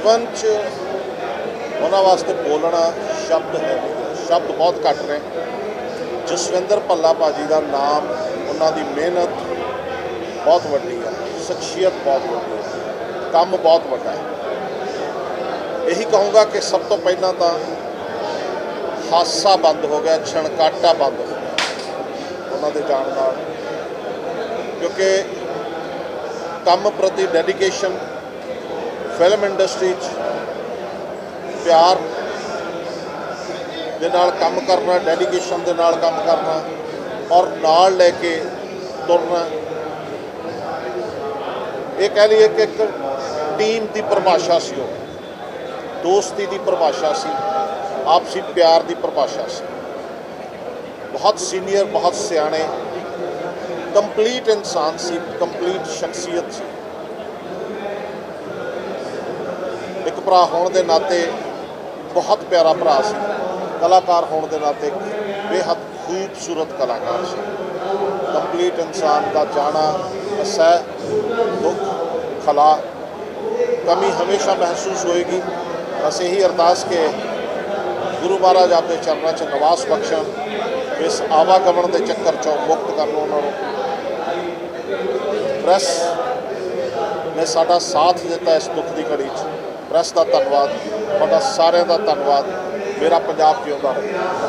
ਜੀਵਨ 'ਚ ਉਹਨਾਂ ਵਾਸਤੇ ਬੋਲਣਾ ਸ਼ਬਦ ਹੈ। ਨਹੀਂ ਸ਼ਬਦ ਬਹੁਤ ਘੱਟ ਨੇ। ਜਸਵਿੰਦਰ ਭੱਲਾ ਭਾਜੀ ਦਾ ਨਾਮ, ਉਹਨਾਂ ਦੀ ਮਿਹਨਤ ਬਹੁਤ ਵੱਡੀ ਹੈ। ਸ਼ਖਸੀਅਤ ਬਹੁਤ ਵੱਡੀ ਹੈ। ਕੰਮ ਬਹੁਤ ਵੱਡਾ ਹੈ। ਇਹੀ ਕਹੂੰਗਾ ਕਿ ਸਭ ਤੋਂ ਪਹਿਲਾਂ ਤਾਂ ਹਾਸਾ ਬੰਦ ਹੋ ਗਿਆ, ਛਣਕਾਟਾ ਬੰਦ ਹੋ ਗਿਆ ਉਹਨਾਂ ਦੇ ਜਾਣ ਨਾਲ। ਕਿਉਂਕਿ ਕੰਮ ਪ੍ਰਤੀ ਡੈਡੀਕੇਸ਼ਨ ਫਿਲਮ ਇੰਡਸਟਰੀ 'ਚ ਪਿਆਰ ਦੇ ਨਾਲ ਕੰਮ ਕਰਨਾ ਡੈਡੀਕੇਸ਼ਨ ਦੇ ਨਾਲ ਕੰਮ ਕਰਨਾ ਔਰ ਨਾਲ ਲੈ ਕੇ ਤੁਰਨਾ। ਇਹ ਕਹਿ ਲਈਏ ਕਿ ਇੱਕ ਟੀਮ ਦੀ ਪਰਿਭਾਸ਼ਾ ਸੀ ਉਹ। ਦੋਸਤੀ ਦੀ ਪਰਿਭਾਸ਼ਾ ਸੀ, ਆਪਸੀ ਪਿਆਰ ਦੀ ਪਰਿਭਾਸ਼ਾ ਸੀ। ਬਹੁਤ ਸੀਨੀਅਰ ਬਹੁਤ ਸਿਆਣੇ ਕੰਪਲੀਟ ਇਨਸਾਨ ਸੀ ਕੰਪਲੀਟ ਸ਼ਖਸੀਅਤ ਸੀ। ਇੱਕ ਭਰਾ ਹੋਣ ਦੇ ਨਾਤੇ ਬਹੁਤ ਪਿਆਰਾ ਭਰਾ ਸੀ। ਕਲਾਕਾਰ ਹੋਣ ਦੇ ਨਾਤੇ ਬੇਹੱਦ ਖੂਬਸੂਰਤ ਕਲਾਕਾਰ ਸੀ। ਕੰਪਲੀਟ ਇਨਸਾਨ ਦਾ ਜਾਣਾ, ਅਸਹਿ, ਦੁੱਖ, ਖਲਾ ਕਮੀ ਹਮੇਸ਼ਾ ਮਹਿਸੂਸ ਹੋਏਗੀ। ਬਸ ਇਹੀ ਅਰਦਾਸ ਕਿ ਗੁਰੂ ਮਹਾਰਾਜ ਆਪਦੇ ਚਰਨਾਂ 'ਚ ਨਿਵਾਸ ਬਖਸ਼ਣ, ਇਸ ਆਵਾਗਮਨ ਦੇ ਚੱਕਰ 'ਚੋਂ ਮੁਕਤ ਕਰਨ ਉਹਨਾਂ ਨੂੰ। ਪ੍ਰੈਸ ਨੇ ਸਾਡਾ ਸਾਥ ਦਿੱਤਾ ਇਸ ਦੁੱਖ ਦੀ ਘੜੀ 'ਚ। ਪ੍ਰੈਸ ਦਾ ਧੰਨਵਾਦ। ਤੁਹਾਡਾ ਸਾਰਿਆਂ ਦਾ ਧੰਨਵਾਦ। ਮੇਰਾ ਪੰਜਾਬ ਜਿਉਂਦਾ ਰਹੇ।